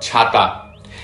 ছাতা।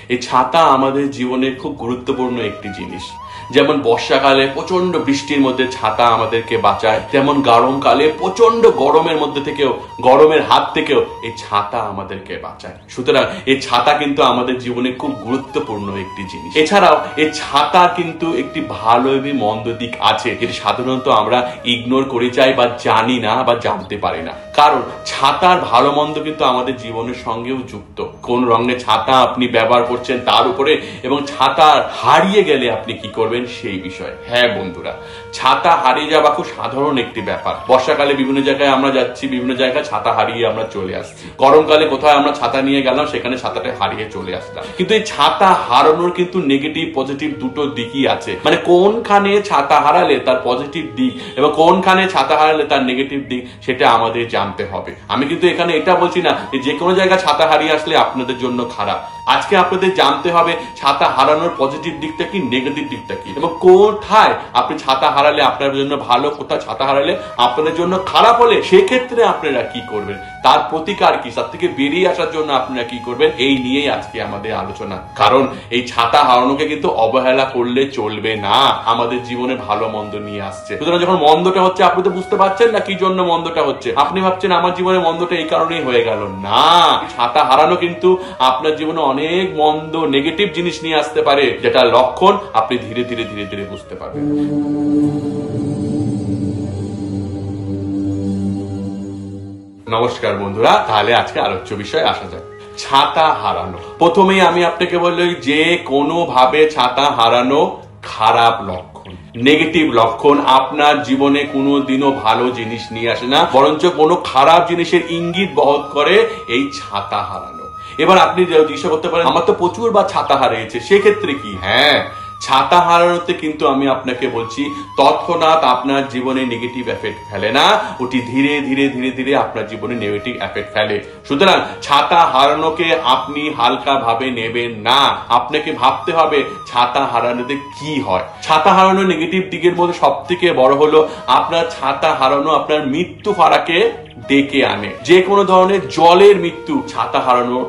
এই ছাতা আমাদের জীবনে খুব গুরুত্বপূর্ণ একটি জিনিস। যেমন বর্ষাকালে প্রচণ্ড বৃষ্টির মধ্যে ছাতা আমাদেরকে বাঁচায়, তেমন গরমকালে প্রচণ্ড গরমের মধ্যে থেকেও, গরমের হাত থেকেও এই ছাতা আমাদেরকে বাঁচায়। সুতরাং এই ছাতা কিন্তু আমাদের জীবনে খুব গুরুত্বপূর্ণ একটি জিনিস। এছাড়াও এই ছাতা কিন্তু একটি ভালো এবং মন্দ দিক আছে, যেটি সাধারণত আমরা ইগনোর করে যাই বা জানি না বা জানতে পারি না। কারণ ছাতার ভালো মন্দ কিন্তু আমাদের জীবনের সঙ্গেও যুক্ত। কোন রঙের ছাতা আপনি ব্যবহার করছেন তার উপরে এবং ছাতা হারিয়ে গেলে আপনি কি করবেন সেই বিষয়। হ্যাঁ বন্ধুরা, ছাতা হারিয়ে যাওয়া খুব সাধারণ একটি ব্যাপার। বর্ষাকালে বিভিন্ন জায়গায় আমরা যাচ্ছি, বিভিন্ন জায়গায় ছাতা হারিয়ে আমরা চলে আসছি। গরমকালে কোথায় আমরা ছাতা নিয়ে গেলাম, সেখানে ছাতাটা হারিয়ে চলে আসলাম। কিন্তু এই ছাতা হারানোর কিন্তু নেগেটিভ পজিটিভ দুটো দিকই আছে। মানে কোনখানে ছাতা হারালে তার পজিটিভ দিক এবং কোনখানে ছাতা হারালে তার নেগেটিভ দিক, সেটা আমাদের জানতে হবে। আমি কিন্তু এখানে এটা বলছি না যে কোনো জায়গায় ছাতা হারিয়ে আসলে আপনাদের জন্য খারাপ। আজকে আপনাদের জানতে হবে ছাতা হারানোর পজিটিভ দিকটা কি নেগেটিভ দিকটা কি? এবং কোথায় আপনি ছাতা হারালে আপনার জন্য ভালো, কোথায় ছাতা হারালে আপনাদের জন্য খারাপ হলে সেক্ষেত্রে আপনারা কি করবেন? তার প্রতিকার কি? তার থেকে বেরিয়ে আসার জন্য আপনারা কি করবেন? এই নিয়েই আজকে আমাদের আলোচনা। কারণ এই ছাতা হারানোকে কিন্তু অবহেলা করলে চলবে না। আমাদের জীবনে ভালো মন্দ নিয়ে আসছে। সুতরাং যখন মন্দটা হচ্ছে, আপনি তো বুঝতে পারছেন না কি জন্য মন্দটা হচ্ছে। আপনি ভাবছেন আমার জীবনে মন্দটা এই কারণেই হয়ে গেল। না। ছাতা হারানো কিন্তু আপনার জীবনে অনেক মন্দ নেগেটিভ জিনিস নিয়ে আসতে পারে, যেটা লক্ষণ আপনি ধীরে ধীরে ধীরে ধীরে বুঝতে পারবেন। নমস্কার বন্ধুরা, তাহলে আজকে আলোচ্য বিষয়ে আসা যাক। ছাতা হারানো। প্রথমেই আমি আপনাকে বললি যে কোনো ভাবে ছাতা হারানো খারাপ লক্ষণ নেগেটিভ লক্ষণ আপনার জীবনে কোনো দিনও ভালো জিনিস নিয়ে আসে না, বরঞ্চ কোনো খারাপ জিনিসের ইঙ্গিত বহন করে এই ছাতা হারানো। এবার আপনি জিজ্ঞাসা করতে পারেন আমার তো প্রচুর বা ছাতা হারিয়েছে সেক্ষেত্রে কি? হ্যাঁ ছাতা হারানোতে কিন্তু আমি আপনাকে বলছি, তৎক্ষণাৎ আপনার জীবনে নেগেটিভ এফেক্ট ফেলে না ওটি ধীরে ধীরে ধীরে ধীরে আপনার জীবনে নেগেটিভ এফেক্ট ফেলে। সুতরাং ছাতা হারানোকে আপনি হালকা ভাবে নেবেন না। আপনাকে ভাবতে হবে ছাতা হারানোতে কি হয়। ছাতা হারানো নেগেটিভ দিকের মধ্যে সব থেকে বড় হলো আপনার ছাতা হারানো আপনার মৃত্যু ফারাকে ডেকে আনে। যে কোনো ধরনের জলের মৃত্যু ছাতা হারানো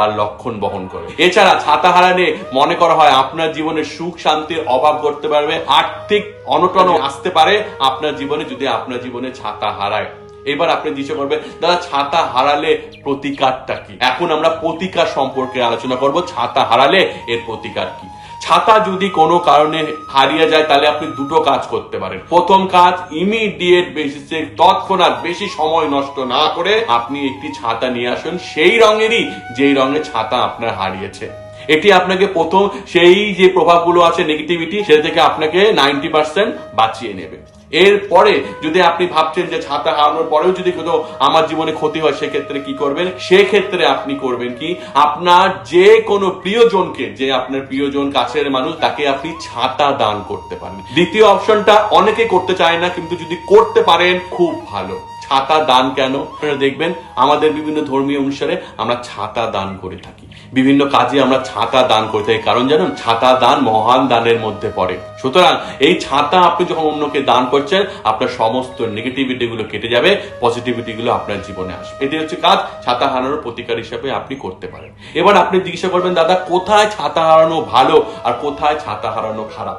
তার লক্ষণ বহন করে। এছাড়া ছাতা হারানে মনে করা হয় আপনার জীবনে সুখ, শান্তির অভাব করতে পারবে, আর্থিক অনটনও আসতে পারে আপনার জীবনে যদি আপনার জীবনে ছাতা হারায়। এবার আপনি জিজ্ঞাসা করবে দাদা, ছাতা হারালে প্রতিকারটা কি? এখন আমরা প্রতিকার সম্পর্কে আলোচনা করব। ছাতা হারালে এর প্রতিকার কি? ছাতা যদি কোনো কারণে হারিয়ে যায়, তাহলে আপনি দুটো কাজ করতে পারেন। প্রথম কাজ ইমিডিয়েট বেসিসে তৎক্ষণাৎ বেশি সময় নষ্ট না করে আপনি একটি ছাতা নিয়ে আসুন। সেই রঙেরই, যেই রঙের ছাতা আপনার হারিয়েছে। এটি আপনাকে প্রথম, সেই যে প্রভাবগুলো আছে নেগেটিভিটি সেটা থেকে আপনাকে নাইনটি পার্সেন্ট বাঁচিয়ে নেবে। এরপরে যদি আপনি ভাবছেন যে ছাতা হারানোর পরেও যদি কোনো আমার জীবনে ক্ষতি হয়, সেক্ষেত্রে কি করবেন? সেক্ষেত্রে আপনি করবেন কি? আপনার যে কোনো প্রিয়জনকে, যে আপনার প্রিয়জন কাছের মানুষ, তাকে আপনি ছাতা দান করতে পারেন। দ্বিতীয় অপশনটা, অনেকে করতে চায় না, কিন্তু যদি করতে পারেন, খুব ভালো। ছাতা দান কেন? আপনারা দেখবেন আমাদের বিভিন্ন ধর্মীয় অনুসারে আমরা ছাতা দান করে থাকি। বিভিন্ন কাজে আমরা ছাতা দান করে থাকি। কারণ জানুন, ছাতা দান মহান দানের মধ্যে পড়ে। সুতরাং এই ছাতা আপনি যখন অন্যকে দান করছেন, আপনার সমস্ত নেগেটিভিটি গুলো কেটে যাবে পজিটিভিটি গুলো আপনার জীবনে আসবে। এটি হচ্ছে কাজ। ছাতা হারানোর প্রতিকার হিসেবে আপনি করতে পারেন। এবার আপনি জিজ্ঞাসা করবেন, দাদা, কোথায় ছাতা হারানো ভালো আর কোথায় ছাতা হারানো খারাপ?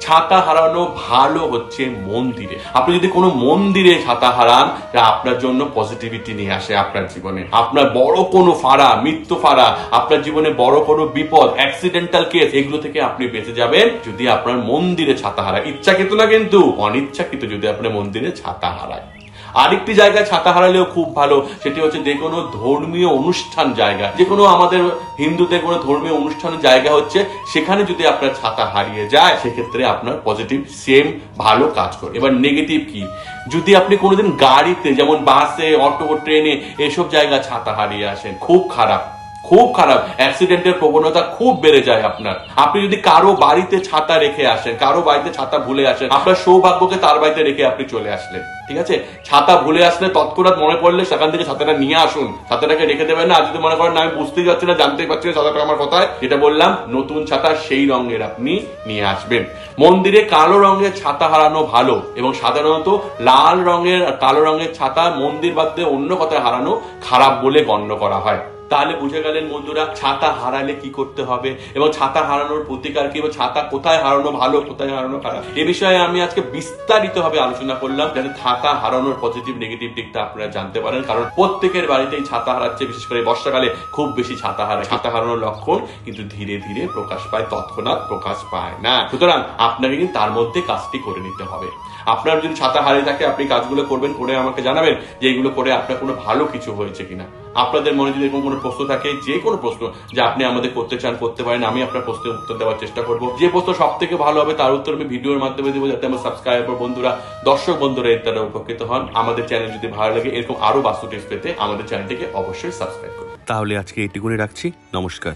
ছাতা হারানো ভালো হচ্ছে মন্দিরে। আপনি যদি কোনো মন্দিরে ছাতা হারান তা আপনার জন্য পজিটিভিটি নিয়ে আসে আপনার জীবনে। আপনার বড় কোনো ফাড়া, মৃত্যু ফাড়া, আপনার জীবনে বড় কোনো বিপদ অ্যাক্সিডেন্টাল কেস এগুলো থেকে আপনি বেঁচে যাবেন যদি আপনার মন্দিরে ছাতা হারায়। ইচ্ছাকৃত না কিন্তু, অনিচ্ছাকৃত যদি আপনার মন্দিরে ছাতা হারায়। আরেকটি জায়গায় ছাতা হারালেও খুব ভালো, সেটি হচ্ছে যে কোনো ধর্মীয় অনুষ্ঠান জায়গা। যে কোনো আমাদের হিন্দুদের কোনো ধর্মীয় অনুষ্ঠানের জায়গা হচ্ছে, সেখানে যদি আপনার ছাতা হারিয়ে যায়, সেক্ষেত্রে আপনার পজিটিভ সেম ভালো কাজ করে এবার নেগেটিভ কি? যদি আপনি কোনোদিন গাড়িতে, যেমন বাসে, অটো, ট্রেনে, এসব জায়গা ছাতা হারিয়ে আসেন, খুব খারাপ। খুব খারাপ। অ্যাক্সিডেন্টের প্রবণতা খুব বেড়ে যায় আপনার। আপনি যদি কারও বাড়িতে ছাতা রেখে আসেন, কারও বাড়িতে ছাতা ভুলে আসেন, আপনার সৌভাগ্যকে তার বাড়িতে রেখে আপনি চলে আসলেন। ঠিক আছে? ছাতা ভুলে আসলে তৎক্ষণাৎ মনে পড়লে সেখান থেকে ছাতাটা নিয়ে আসুন। ছাতাটাকে রেখে দেবেন না। যদি মনে করেন আমি বুঝতেই পারছি না, জানতেই পারছি না, ছাতাটা আমার কথায়? যেটা বললাম, নতুন ছাতা সেই রঙের আপনি নিয়ে আসবেন। মন্দিরে কালো রঙের ছাতা হারানো ভালো এবং সাধারণত লাল রঙের, কালো রঙের ছাতা মন্দির বাদ দিয়ে অন্য কথায় হারানো খারাপ বলে গণ্য করা হয়। তাহলে বুঝে গেলেন বন্ধুরা, ছাতা হারালে কি করতে হবে? এবং ছাতা হারানোর প্রতিকার কি? এবং ছাতা কোথায় হারানো ভালো, কোথায় হারানো খারাপ? এ বিষয়ে আমি আজকে বিস্তারিত ভাবে আলোচনা করলাম যাতে ছাতা হারানোর পজিটিভ নেগেটিভ দিকটা আপনারা জানতে পারেন। কারণ প্রত্যেকের বাড়িতেই ছাতা হারাচ্ছে, বিশেষ করে বর্ষাকালে খুব বেশি ছাতা হারায়। ছাতা হারানোর লক্ষণ কিন্তু ধীরে ধীরে প্রকাশ পায়, তৎক্ষণাৎ প্রকাশ পায় না। সুতরাং আপনাকে কিন্তু তার মধ্যে কাজটি করে নিতে হবে। আপনার যদি ছাতা হারিয়ে থাকে, আপনি কাজগুলো করবেন করে আমাকে জানাবেন যে এইগুলো করে আপনার কোনো ভালো কিছু হয়েছে কিনা। আপনাদের মনে যদি এরকম কোনো প্রশ্ন থাকে, যে কোনো প্রশ্ন যে আপনি আমাদের করতে চান, করতে পারেন, আমি আপনার প্রশ্নের উত্তর দেওয়ার চেষ্টা করব। যে প্রশ্ন সব থেকে ভালো হবে তার উত্তর আমি ভিডিওর মাধ্যমে দেবো যাতে আমার সাবস্ক্রাইবার বন্ধুরা, দর্শক বন্ধুরা এর দ্বারা উপকৃত হন। আমাদের চ্যানেল যদি ভালো লাগে, এরকম আরও বাস্তু টিপস পেতে আমাদের চ্যানেলটিকে অবশ্যই সাবস্ক্রাইব করুন। তাহলে আজকে এটি করে রাখছি। নমস্কার।